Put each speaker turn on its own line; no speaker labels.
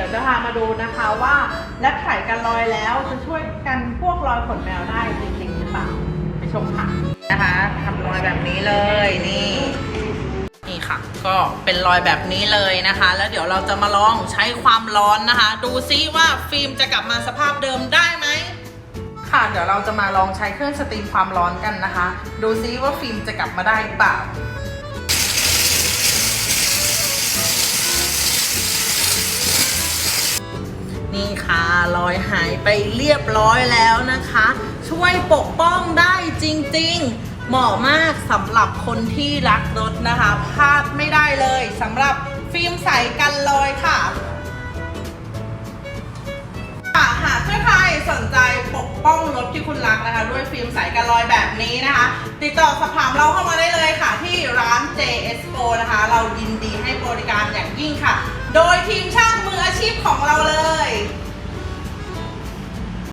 ดี๋ยวจะพามาดูนะคะว่าแลบไขกันรอยแล้วจะช่วยกันพวกรอยขนแมวได้จริงๆหรือเปล่าไปชมค่ะนะคะทำรอยแบบนี้เลยนี่นี่ค่ะ ก็เป็นรอยแบบนี้เลยนะคะ แล้วเดี๋ยวเราจะมาลองใช้ความร้อนนะคะ ดูซิว่าฟิล์มจะกลับมาสภาพเดิมได้ไหมค่ะเดี๋ยวเราจะมาลองใช้เครื่องสตรีมความร้อนกันนะคะ ดูซิว่าฟิล์มจะกลับมาได้หรือเปล่า นี่ค่ะรอยหายไปเรียบร้อยแล้วนะคะ ช่วยปกป้องได้จริงๆ เหมาะมากสำหรับคนที่รักรถนะคะพลาดไม่ได้เลยสำหรับฟิล์มใสกันรอยค่ะหากใครสนใจปกป้องรถที่คุณรักนะคะ ด้วยฟิล์มใสกันรอยแบบนี้นะคะ ติดต่อสอบถามเราเข้ามาได้เลยค่ะ ที่ร้าน JS Go นะคะ เรายินดีให้บริการอย่างยิ่งค่ะ โดยทีมช่างมืออาชีพของเราเลย